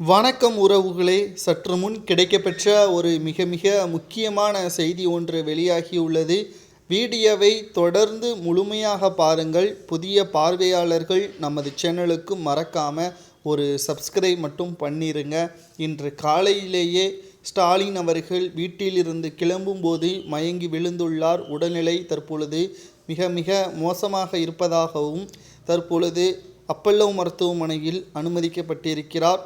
வணக்கம் உறவுகளே. சற்று முன் கிடைக்கப்பெற்ற ஒரு மிக மிக முக்கியமான செய்தி ஒன்று வெளியாகியுள்ளது. வீடியோவை தொடர்ந்து முழுமையாக பாருங்கள். புதிய பார்வையாளர்கள் நமது சேனலுக்கு மறக்காமல் ஒரு சப்ஸ்கிரைப் மட்டும் பண்ணிருங்க. இன்று காலையிலேயே ஸ்டாலின் அவர்கள் வீட்டிலிருந்து கிளம்பும்போது மயங்கி விழுந்துள்ளார். உடல்நிலை தற்பொழுது மிக மிக மோசமாக இருப்பதாகவும் தற்பொழுது அப்பல்லோ மருத்துவமனையில் அனுமதிக்கப்பட்டிருக்கிறார்.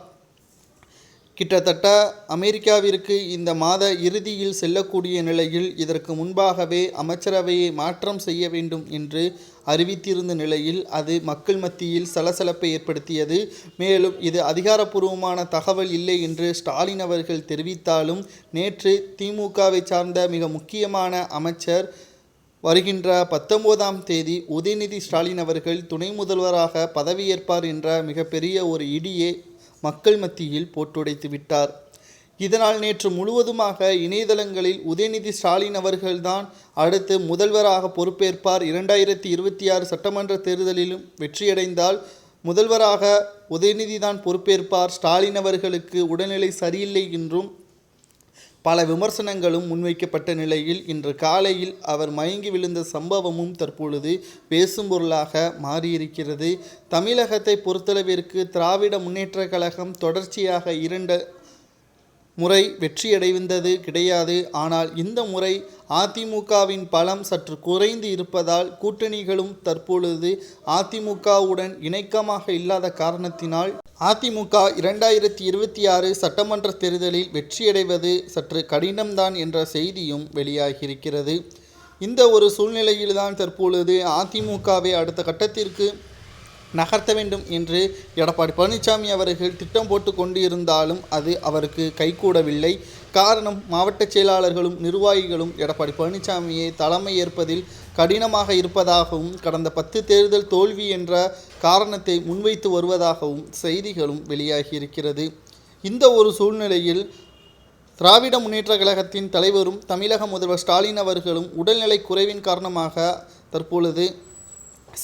கிட்டத்தட்ட அமெரிக்காவிற்கு இந்த மாத இறுதியில் செல்லக்கூடிய நிலையில் இதற்கு முன்பாகவே அமைச்சரவையை மாற்றம் செய்ய வேண்டும் என்று அறிவித்திருந்த நிலையில் அது மக்கள் மத்தியில் சலசலப்பை ஏற்படுத்தியது. மேலும் இது அதிகாரப்பூர்வமான தகவல் இல்லை என்று ஸ்டாலின் அவர்கள் தெரிவித்தாலும் நேற்று திமுகவை சார்ந்த மிக முக்கியமான அமைச்சர் வருகின்ற பத்தொன்பதாம் தேதி உதயநிதி ஸ்டாலின் அவர்கள் துணை முதல்வராக பதவியேற்பார் என்ற மிகப்பெரிய ஒரு இடியே மக்கள் மத்தியில் போட்டுடைத்து விட்டார். இதனால் நேற்று முழுவதுமாக இணையதளங்களில் உதயநிதி ஸ்டாலின் அவர்கள்தான் அடுத்து முதல்வராக பொறுப்பேற்பார். இரண்டாயிரத்தி இருபத்தி ஆறு சட்டமன்ற தேர்தலிலும் வெற்றியடைந்தால் முதல்வராக உதயநிதி தான் பொறுப்பேற்பார். ஸ்டாலின் அவர்களுக்கு உடல்நிலை சரியில்லை என்றும் பல விமர்சனங்களும் முன்வைக்கப்பட்ட நிலையில் இன்று காலையில் அவர் மயங்கி விழுந்த சம்பவமும் தற்பொழுது பேசும் பொருளாக மாறியிருக்கிறது. தமிழகத்தை பொறுத்தளவிற்கு திராவிட முன்னேற்ற கழகம் தொடர்ச்சியாக இரண்டு முறை வெற்றியடைந்தது கிடையாது. ஆனால் இந்த முறை அதிமுகவின் பலம் சற்று குறைந்து இருப்பதால் கூட்டணிகளும் தற்பொழுது அதிமுகவுடன் இணக்கமாக இல்லாத காரணத்தினால் அதிமுக இரண்டாயிரத்தி இருபத்தி ஆறு சட்டமன்ற தேர்தலில் வெற்றியடைவது சற்று கடினம்தான் என்ற செய்தியும் வெளியாகியிருக்கிறது. இந்த ஒரு சூழ்நிலையில்தான் தற்பொழுது அதிமுகவை அடுத்த கட்டத்திற்கு நகர்த்த வேண்டும் என்று எடப்பாடி பழனிசாமி அவர்கள் திட்டம் போட்டு கொண்டு இருந்தாலும் அது அவருக்கு கைகூடவில்லை. காரணம் மாவட்ட செயலாளர்களும் நிர்வாகிகளும் எடப்பாடி பழனிசாமியை தலைமை ஏற்பதில் கடினமாக இருப்பதாகவும் கடந்த பத்து தேர்தல் தோல்வி என்ற காரணத்தை முன்வைத்து வருவதாகவும் செய்திகளும் வெளியாகியிருக்கிறது. இந்த ஒரு சூழ்நிலையில் திராவிட முன்னேற்ற கழகத்தின் தலைவரும் தமிழக முதல்வர் ஸ்டாலின் அவர்களும் உடல்நிலை குறைவின் காரணமாக தற்பொழுது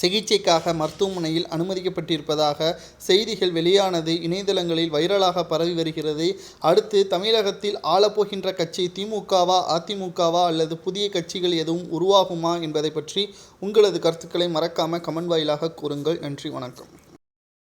சிகிச்சைக்காக மருத்துவமனையில் அனுமதிக்கப்பட்டிருப்பதாக செய்திகள் வெளியானது. இணையதளங்களில் வைரலாக பரவி வருகிறது. அடுத்து தமிழகத்தில் ஆளப்போகின்ற கட்சி திமுகவா அதிமுகவா அல்லது புதிய கட்சிகள் எதுவும் உருவாகுமா என்பதை பற்றி உங்களது கருத்துக்களை மறக்காமல் கமெண்ட் வாயிலாக கூறுங்கள். நன்றி வணக்கம்.